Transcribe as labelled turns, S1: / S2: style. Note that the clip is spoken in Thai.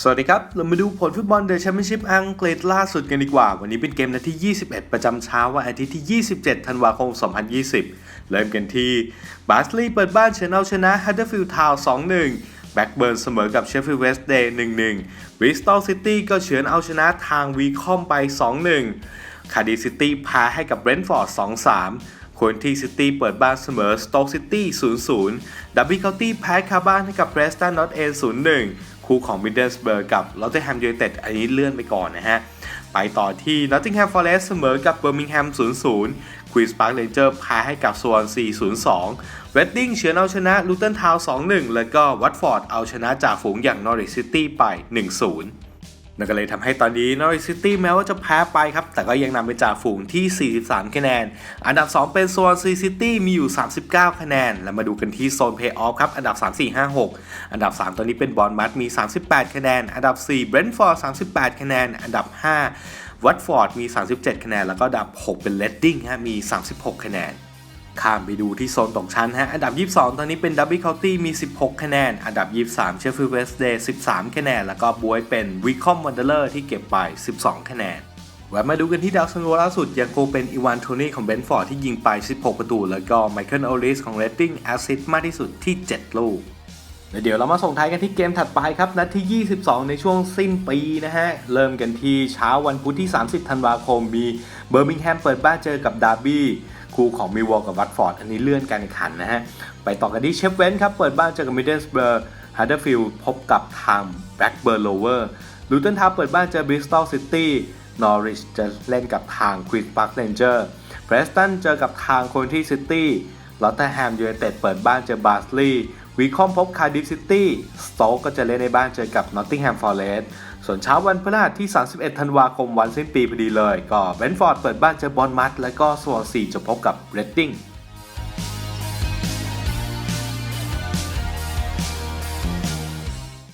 S1: สวัสดีครับ เรามาดูผลฟุตบอลเดอะแชมเปี้ยนชิพอังกฤษล่าสุดกันดีกว่า วันนี้เป็นเกมนัดที่ 21 ประจำเช้าวันอาทิตย์ที่ 27 ธันวาคม 2020 เริ่มกันที่บาสลีย์เปิดบ้านเชนเอาชนะฮัตเตอร์ฟิลด์ทาวน์2-1 แบ็กเบิร์นเสมอกับเชฟฟิลด์เวสต์เดย์1-1บริสตอลซิตี้ก็เฉือนเอาชนะทางวีคอมไป 2-1 คาร์ดิซิตี้แพ้ให้กับเบรนท์ฟอร์ด 2-3 ควนที่ซิตี้เปิดบ้านเสมอสโต๊กซิตี้ 0-0 ดับบี้เคาน์ตี้แพ้คาบ้านให้กับเบรสตันนอตเอน0-1 คู่ของมิดเดิลสเบิร์กกับลอตเทแฮมยูไนเต็ดอันนี้เลื่อนไปก่อนนะฮะ ไปต่อที่นอตติงแฮมฟอเรสต์เสมอกับเบอร์มิงแฮม 0-0 ควีนส์พาร์คเรนเจอร์แพ้ให้กับสวอนซี0-2 เวดดิ้งเฉือนเอาชนะลูตันทาวน์2-1 แล้วก็วัตฟอร์ดเอาชนะจ่าฝูงอย่างนอริสซิตี้ไป 1-0 นั่นก็เลยทำให้ตอนนี้นอริซิตี้แม้ว่าจะแพ้ไปครับ แต่ก็ยังนำไปจ่าฝูงที่ 43 คะแนน อันดับ 2 เป็นโซนซีซิตี้มีอยู่ 39 คะแนน แล้วมาดูกันที่โซนเพย์ออฟครับ อันดับ 3 4 5 6 อันดับ 3 ตอนนี้เป็นบอลมัดมี 38 คะแนน อันดับ 4 เบรนท์ฟอร์ด 38 คะแนน อันดับ 5 วัตฟอร์ดมี 37 คะแนน แล้วก็อันดับ 6 เป็นเลดดิ้งฮะมี 36 คะแนน ข้ามไปดูที่โซนตกชั้นฮะ อันดับ 22 ตอนนี้เป็นดับบิ c เคานตี้มี 16 คะแนน อันดับ 23 เชฟฟิลด์เวสเดย์13 คะแนน แล้วก็บวยเป็นวิคอมวันเดอร์ที่เก็บไป 12 คะแนนแวะมาดูกันที่ดาวซันโวล่าสุดยังคงเป็นอีวานโทนี่ของเบนฟอร์ดที่ยิงไป 16 ประตู แล้วก็ไมเคิลโอลิสของเรตติ้งแอสซิสต์มากที่สุดที่ 7 ลูกแล้วเดี๋ยวเรามาส่งท้ายกันที่เกมถัดไปครับ นัดที่ 22 ในช่วงสิ้นปีนะฮะ เริ่มกันที่เช้าวันพุธที่ 30 ธันวาคมมีเบอร์มิงแฮมเปิดบ้านเจอกับดาร์บี้ คู่ของมิวอลกับวัตฟอร์ดอันนี้เลื่อนการแข่งขันนะฮะ ไปต่อกันที่เชฟเวนครับเปิดบ้านเจอกับมิดเดิลสเบอร์ฮัตเดอร์ฟิลด์พบกับทางแบล็กเบิร์นโลเวอร์ลูตันทาวเปิดบ้านเจอบริสตอลซิตี้นอริชจะเล่นกับทางควีนส์พาร์คเรนเจอร์เพรสตันเจอกับทางโคนที่ซิตี้ลอตเทอร์แฮมยูไนเต็ดเปิดบ้านเจอบาร์สลีย์ วีคอมพบคาร์ดิฟซิตี้สโต๊กก็จะเล่นในบ้านเจอกับนอตติงแฮมฟอร์เรสต์ส่วนเช้าวันพฤหัสที่ 31 ธันวาคมวันสิ้นปีพอดีเลย ก็เบนฟอร์ดเปิดบ้านเจอบอลมัด และก็สวอซีจะพบกับเรดดิ้ง